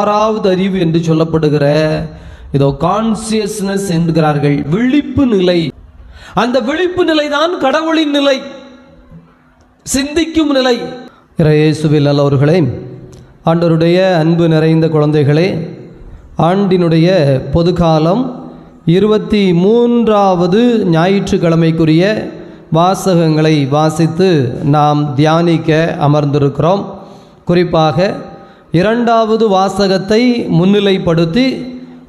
ஆறாவது அறிவு என்று சொல்லப்படுகிற இதோ கான்சியஸ்னஸ் என்கிறார்கள் விழிப்பு நிலை. அந்த விழிப்பு நிலைதான் கடவுளின் நிலை. சிந்திக்கும் நிலை. இயேசுவில் அல்லவர்களே ஆண்டவருடைய அன்பு நிறைந்த குழந்தைகளே ஆண்டினுடைய பொதுக்காலம் இருபத்தி மூன்றாவது ஞாயிற்றுக்கிழமைக்குரிய வாசகங்களை வாசித்து நாம் தியானிக்க அமர்ந்திருக்கிறோம். குறிப்பாக இரண்டாவது வாசகத்தை முன்னிலைப்படுத்தி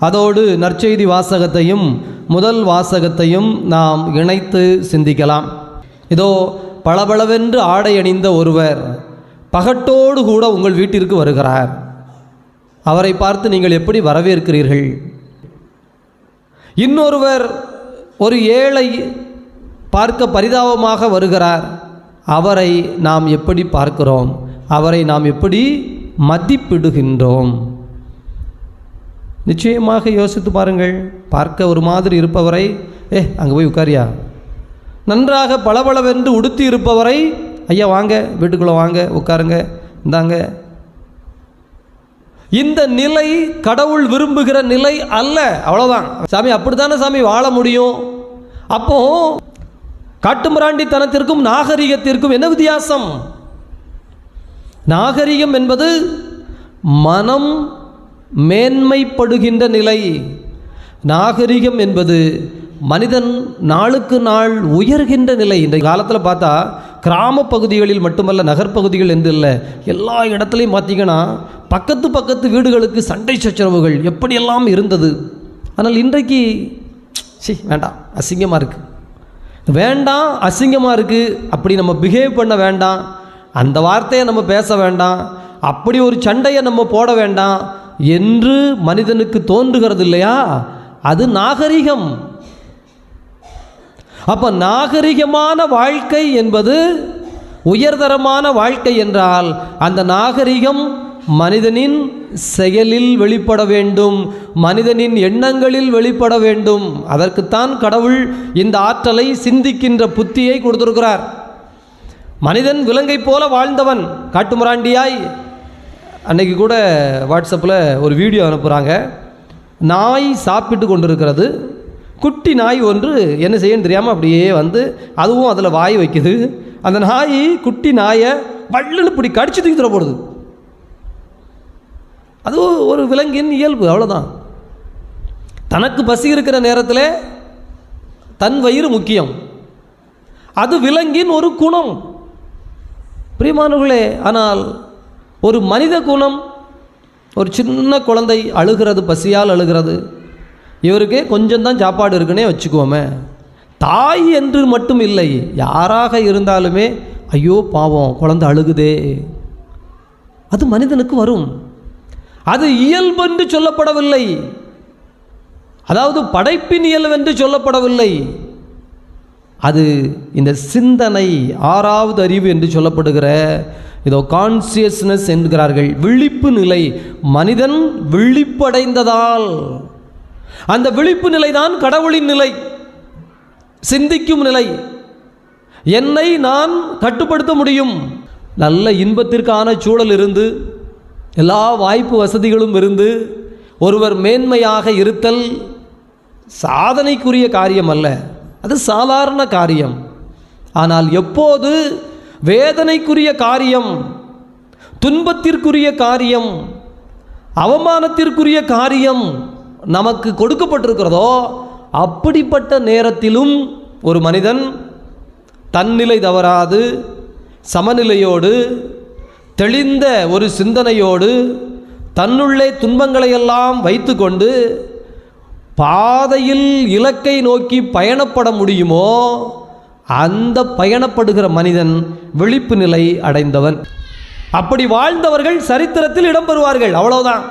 அதோடு நற்செய்தி வாசகத்தையும் முதல் வாசகத்தையும் நாம் இணைத்து சிந்திக்கலாம். இதோ பளபளவென்று ஆடை அணிந்த ஒருவர் பகட்டோடு கூட உங்கள் வீட்டிற்கு வருகிறார். அவரை பார்த்து நீங்கள் எப்படி வரவேற்கிறீர்கள்? இன்னொருவர் ஒரு ஏழை பார்க்க பரிதாபமாக வருகிறார். அவரை நாம் எப்படி பார்க்கிறோம்? அவரை நாம் எப்படி மதிப்பிடுகின்றோம். நிச்சயமாக யோசித்து பாருங்கள். பார்க்க ஒரு மாதிரி இருப்பவரை ஏ அங்கே போய் உட்காரியா? நன்றாக பளபளவென்று உடுத்தி இருப்பவரை ஐயா வாங்க வீட்டுக்குள்ளே வாங்க உட்காருங்க இந்தாங்க. இந்த நிலை கடவுள் விரும்புகிற நிலை அல்ல. அவ்வளோதான் சாமி அப்படித்தானே சாமி வாழ முடியும்? அப்போ காட்டுமிராண்டித்தனத்திற்கும் நாகரிகத்திற்கும் என்ன வித்தியாசம்? நாகரிகம் என்பது மனம் மேன்மைப்படுகின்ற நிலை. நாகரிகம் என்பது மனிதன் நாளுக்கு நாள் உயர்கின்ற நிலை. இந்த காலத்தில் பார்த்தா கிராம பகுதிகளில் மட்டுமல்ல நகர்ப்பகுதிகள் என்று இல்லை. எல்லா இடத்துலையும் பார்த்தீங்கன்னா பக்கத்து பக்கத்து வீடுகளுக்கு சண்டை சச்சரவுகள் எப்படியெல்லாம் இருந்தது. ஆனால் இன்றைக்கு சி வேண்டாம் அசிங்கமாக இருக்குது வேண்டாம் அசிங்கமாக இருக்குது அப்படி நம்ம பிஹேவ் பண்ண வேண்டாம். அந்த வார்த்தையை நம்ம பேச வேண்டாம். அப்படி ஒரு சண்டையை நம்ம போட வேண்டாம். என்று மனிதனுக்கு தோன்றுகிறது இல்லையா அது நாகரிகம். அப்போ நாகரிகமான வாழ்க்கை என்பது உயர்தரமான வாழ்க்கை என்றால் அந்த நாகரிகம் மனிதனின் செயலில் வெளிப்பட வேண்டும். மனிதனின் எண்ணங்களில் வெளிப்பட வேண்டும். அதற்குத்தான் கடவுள் இந்த ஆற்றலை சிந்திக்கின்ற புத்தியை கொடுத்திருக்கிறார். மனிதன் விலங்கை போல வாழ்ந்தவன் காட்டுமராண்டியாய். அன்னைக்கு கூட வாட்ஸ்அப்பில் ஒரு வீடியோ அனுப்புகிறாங்க நாய் சாப்பிட்டு கொண்டிருக்கிறது. குட்டி நாய் ஒன்று என்ன செய்யன்னு தெரியாமல் அப்படியே வந்து அதுவும் அதில் வாய் வைக்குது. அந்த நாய் குட்டி நாயை வள்ளுன்னு இப்படி கடிச்சு தூக்கி தர போடுது அது ஒரு விலங்கின் இயல்பு அவ்வளோதான் தனக்கு பசி இருக்கிற நேரத்தில் தன் வயிறு முக்கியம். அது விலங்கின் ஒரு குணம். பிரியமானவர்களே ஆனால் ஒரு மனித குணம் ஒரு சின்ன குழந்தை அழுகிறது பசியால் அழுகிறது. இவருக்கே கொஞ்சம் தான் சாப்பாடு இருக்குன்னே வச்சுக்குவோமே தாய் என்று மட்டும் இல்லை யாராக இருந்தாலுமே ஐயோ பாவம் குழந்தை அழுகுதே. அது மனிதனுக்கு வரும். அது இயல்பென்று சொல்லப்படவில்லை. அதாவது படைப்பின் இயல்பென்று சொல்லப்படவில்லை. அது இந்த சிந்தனை ஆறாவது அறிவு என்று சொல்லப்படுகிற இதோ கான்சியஸ்னஸ் என்கிறார்கள். விழிப்பு நிலை. மனிதன் விழிப்படைந்ததால். அந்த விழிப்பு நிலைதான் கடவுளின் நிலை. சிந்திக்கும் நிலை. என்னை நான் கட்டுப்படுத்த முடியும். நல்ல இன்பத்திற்கான சூழல் இருந்து எல்லா வாய்ப்பு வசதிகளும் இருந்து ஒருவர் மேன்மையாக இருத்தல் சாதனைக்குரிய காரியம் அல்ல அது சாதாரண காரியம். ஆனால் எப்போது வேதனைக்குரிய காரியம் துன்பத்திற்குரிய காரியம் அவமானத்திற்குரிய காரியம் நமக்கு கொடுக்கப்பட்டிருக்கிறதோ அப்படிப்பட்ட நேரத்திலும் ஒரு மனிதன் தன்னிலை தவறாது சமநிலையோடு தெளிந்த ஒரு சிந்தனையோடு தன்னுள்ளே துன்பங்களையெல்லாம் வைத்துக்கொண்டு பாதையில் இலக்கை நோக்கி பயணப்பட முடியுமோ அந்த பயணப்படுகிற மனிதன் விழிப்பு நிலை அடைந்தவன். அப்படி வாழ்ந்தவர்கள் சரித்திரத்தில் இடம்பெறுவார்கள் அவ்வளவுதான்.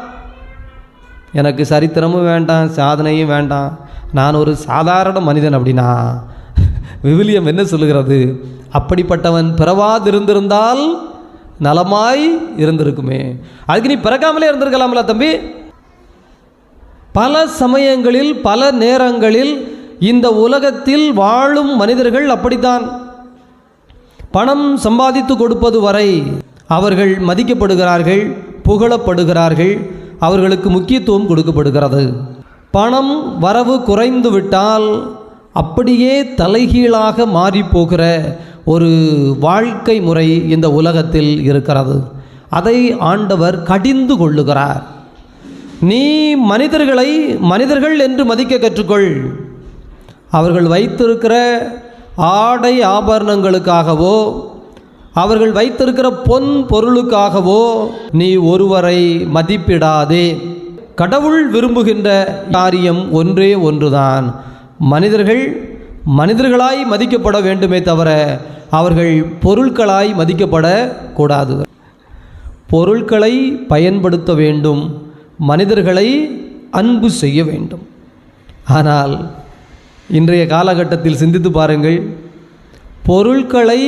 எனக்கு சரித்திரமும் வேண்டாம் சாதனையும் வேண்டாம். நான் ஒரு சாதாரண மனிதன் அப்படின்னா விவிலியம் என்ன சொல்லுகிறது? அப்படிப்பட்டவன் பிறவாதிருந்திருந்தால் நலமாய் இருந்திருக்குமே. அதுக்கு நீ பிறக்காமலே இருந்திருக்கலாம்ல தம்பி. பல சமயங்களில் பல நேரங்களில் இந்த உலகத்தில் வாழும் மனிதர்கள் அப்படித்தான். பணம் சம்பாதித்து கொடுப்பது வரை அவர்கள் மதிக்கப்படுகிறார்கள் புகழப்படுகிறார்கள் அவர்களுக்கு முக்கியத்துவம் கொடுக்கப்படுகிறது. பணம் வரவு குறைந்து விட்டால் அப்படியே தலைகீழாக மாறிப்போகிற ஒரு வாழ்க்கை முறை இந்த உலகத்தில் இருக்கிறது. அதை ஆண்டவர் கடிந்து கொள்ளுகிறார். நீ மனிதர்களை மனிதர்கள் என்று மதிக்க கற்றுக்கொள். அவர்கள் வைத்திருக்கிற ஆடை ஆபரணங்களுக்காகவோ அவர்கள் வைத்திருக்கிற பொன் பொருளுக்காகவோ நீ ஒருவரை மதிப்பிடாதே. கடவுள் விரும்புகின்ற காரியம் ஒன்றே ஒன்றுதான். மனிதர்கள் மனிதர்களாய் மதிக்கப்பட வேண்டுமே தவிர அவர்கள் பொருட்களாய் மதிக்கப்படக்கூடாது. பொருட்களை பயன்படுத்த வேண்டும். மனிதர்களை அன்பு செய்ய வேண்டும். ஆனால் இன்றைய காலகட்டத்தில் சிந்தித்து பாருங்கள் பொருட்களை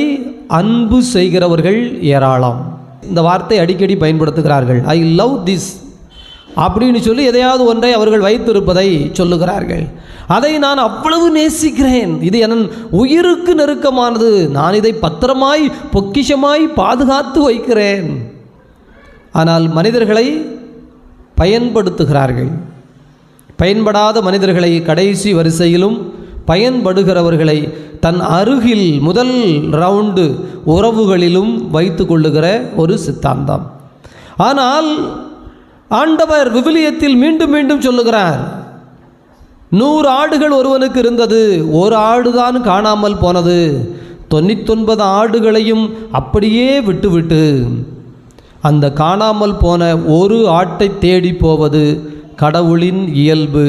அன்பு செய்கிறவர்கள் ஏராளம். இந்த வார்த்தை அடிக்கடி பயன்படுத்துகிறார்கள். ஐ லவ் திஸ் அப்படின்னு சொல்லி எதையாவது ஒன்றை அவர்கள் வைத்திருப்பதை சொல்லுகிறார்கள். அதை நான் அவ்வளவு நேசிக்கிறேன். இது என் உயிருக்கு நெருக்கமானது. நான் இதை பத்திரமாய் பொக்கிஷமாய் பாதுகாத்து வைக்கிறேன். ஆனால் மனிதர்களை பயன்படுத்துகிறார்கள். பயன்படாத மனிதர்களை கடைசி வரிசையிலும் பயன்படுகிறவர்களை தன் அருகில் முதல் ரவுண்டு உறவுகளிலும் வைத்து கொள்ளுகிற ஒரு சித்தாந்தம். ஆனால் ஆண்டவர் விவிலியத்தில் மீண்டும் மீண்டும் சொல்லுகிறார் நூறு ஆடுகள் ஒருவனுக்கு இருந்தது ஒரு ஆடுதான் காணாமல் போனது. தொண்ணூத்தொன்பது ஆடுகளையும் அப்படியே விட்டுவிட்டு அந்த காணாமல் போன ஒரு ஆட்டை தேடி போவது கடவுளின் இயல்பு.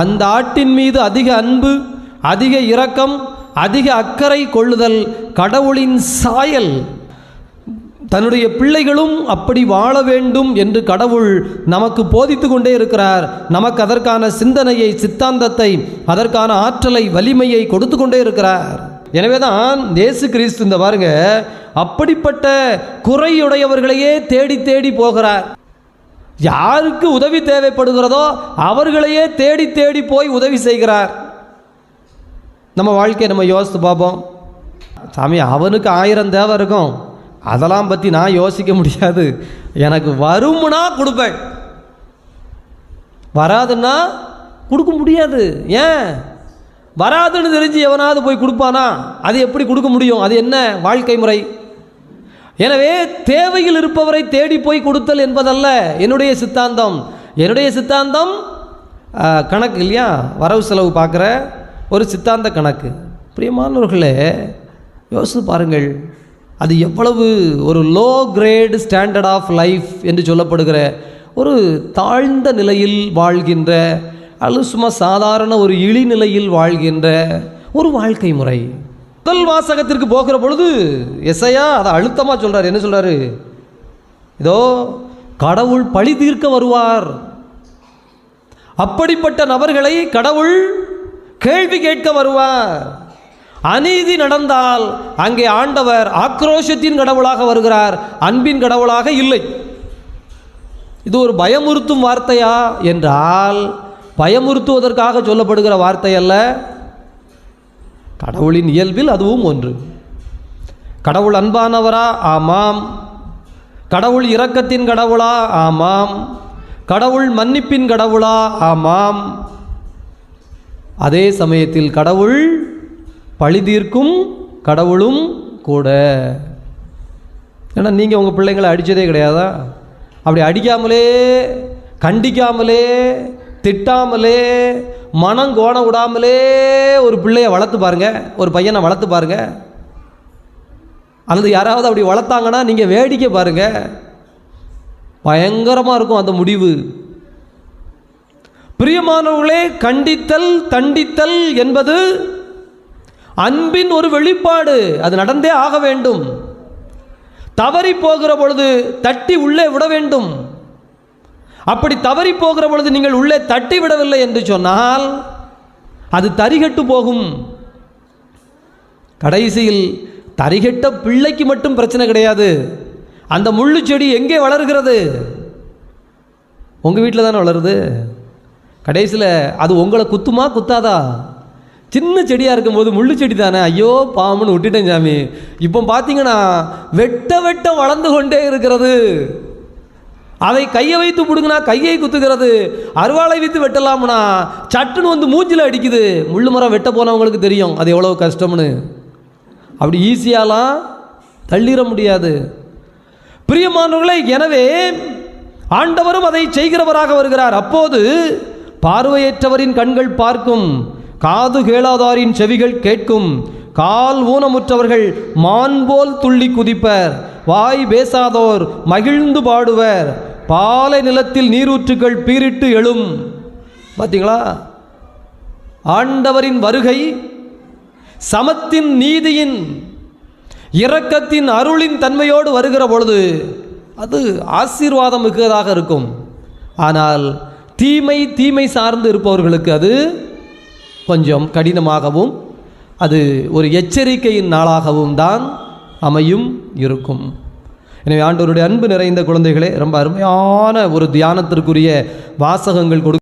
அந்த ஆட்டின் மீது அதிக அன்பு அதிக இரக்கம் அதிக அக்கறை கொள்ளுதல் கடவுளின் சாயல். தன்னுடைய பிள்ளைகளும் அப்படி வாழ வேண்டும் என்று கடவுள் நமக்கு போதித்து கொண்டே இருக்கிறார். நமக்கு அதற்கான சிந்தனையை சித்தாந்தத்தை அதற்கான ஆற்றலை வலிமையை கொடுத்து கொண்டே இருக்கிறார். எனவே தான் இயேசு கிறிஸ்து இந்த பாருங்க அப்படிப்பட்ட குறையுடையவர்களையே தேடி தேடி போகிறார். யாருக்கு உதவி தேவைப்படுகிறதோ அவர்களையே தேடி தேடி போய் உதவி செய்கிறார். நம்ம வாழ்க்கையை நம்ம யோசித்து பார்ப்போம். சாமி அவனுக்கு ஆயிரம் தேவை இருக்கும். அதெல்லாம் பற்றி நான் யோசிக்க முடியாது. எனக்கு வரும்னா கொடுப்பேன். வராதுன்னா கொடுக்க முடியாது. ஏன்? வராதுன்னு தெரிஞ்சு எவனாவது போய் கொடுப்பானா? அது எப்படி கொடுக்க முடியும்? அது என்ன வாழ்க்கை முறை? எனவே தேவையில் இருப்பவரை தேடி போய் கொடுத்தல் என்பதல்ல என்னுடைய சித்தாந்தம். என்னுடைய சித்தாந்தம் கணக்கு இல்லையா? வரவு செலவு பார்க்குற ஒரு சித்தாந்த கணக்கு. பிரியமானவர்களே யோசித்து பாருங்கள். அது எவ்வளவு ஒரு low grade standard of life என்று சொல்லப்படுகிற ஒரு தாழ்ந்த நிலையில் வாழ்கின்ற அல்லது சும்மா சாதாரண ஒரு இழிநிலையில் வாழ்கின்ற ஒரு வாழ்க்கை முறை. முதல் வாசகத்திற்கு போகிற பொழுது எஸ்ஐயா அதை அழுத்தமாக சொல்கிறார் என்ன சொல்கிறாரு இதோ கடவுள் பழி தீர்க்க வருவார். அப்படிப்பட்ட நபர்களை கடவுள் கேள்வி கேட்க வருவார். அநீதி நடந்தால் அங்கே ஆண்டவர் ஆக்ரோஷத்தின் கடவுளாக வருகிறார். அன்பின் கடவுளாக இல்லை. இது ஒரு பயமுறுத்தும் வார்த்தையா? என்றால் பயமுறுத்துவதற்காக சொல்லப்படுகிற வார்த்தை அல்ல கடவுளின் இயல்பில் அதுவும் ஒன்று. கடவுள் அன்பானவரா? ஆமாம். கடவுள் இரக்கத்தின் கடவுளா? ஆமாம். கடவுள் மன்னிப்பின் கடவுளா? ஆமாம். அதே சமயத்தில் கடவுள் பழிதீர்க்கும் கடவுளும் கூட. ஏன்னா நீங்கள் உங்கள் பிள்ளைங்களை அடித்ததே கிடையாதா? அப்படி அடிக்காமலே கண்டிக்காமலே திட்டாமலே மனம் கோண விடாமலே ஒரு பிள்ளையை வளர்த்து பாருங்கள் ஒரு பையனை வளர்த்து பாருங்க. அல்லது யாராவது அப்படி வளர்த்தாங்கன்னா நீங்கள் வேடிக்கை பாருங்க. பயங்கரமாக இருக்கும் அந்த முடிவு. பிரியமானவர்களே கண்டித்தல் தண்டித்தல் என்பது அன்பின் ஒரு வெளிப்பாடு. அது நடந்தே ஆக வேண்டும். தவறி போகிற பொழுது தட்டி உள்ளே விட வேண்டும். அப்படி தவறி போகிற பொழுது நீங்கள் உள்ளே தட்டி விடவில்லை என்று சொன்னால் அது தரிகட்டு போகும். கடைசியில் தரிகட்ட பிள்ளைக்கு மட்டும் பிரச்சனை கிடையாது. அந்த முள்ளு செடி எங்கே வளர்கிறது? உங்கள் வீட்டில் தானே வளருது? கடைசியில் அது உங்களை குத்துமா குத்தாதா? சின்ன செடியாக இருக்கும்போது முள்ளு செடி தானே? ஐயோ பாம்புன்னு விட்டுட்டேன் சாமி. இப்போ பார்த்தீங்கன்னா வெட்ட வெட்ட வளர்ந்து கொண்டே இருக்கிறது. அதை கையை வைத்து பிடுங்கினா கையை குத்துகிறது. அருவாளை வைத்து வெட்டலாம்னா சட்டுன்னு வந்து மூஞ்சில் அடிக்குது. முள்ளு மரம் வெட்ட போனவங்களுக்கு தெரியும் அது எவ்வளோ கஷ்டம்னு. அப்படி ஈஸியாலாம் தள்ளிட முடியாது. பிரியமானவர்களே எனவே ஆண்டவரும் அதை செய்கிறவராக வருகிறார். அப்போது பார்வையற்றவரின் கண்கள் பார்க்கும் காது கேளாதாரின் செவிகள் கேட்கும். கால் ஊனமுற்றவர்கள் மான் போல் துள்ளி குதிப்பர். வாய் பேசாதோர் மகிழ்ந்து பாடுவர். பாலை நிலத்தில் நீரூற்றுகள் பீரிட்டு எழும். பார்த்தீங்களா ஆண்டவரின் வருகை சமத்தின் நீதியின் இரக்கத்தின் அருளின் தன்மையோடு வருகிற பொழுது அது ஆசீர்வாதம் மிக்கதாக இருக்கும். ஆனால் தீமை தீமை சார்ந்து இருப்பவர்களுக்கு அது கொஞ்சம் கடினமாகவும் அது ஒரு எச்சரிக்கையின் நாளாகவும் தான் அமையும் இருக்கும். எனவே ஆண்டவருடைய அன்பு நிறைந்த குழந்தைகளே ரொம்ப அருமையான ஒரு தியானத்திற்குரிய வாசகங்கள் கொடு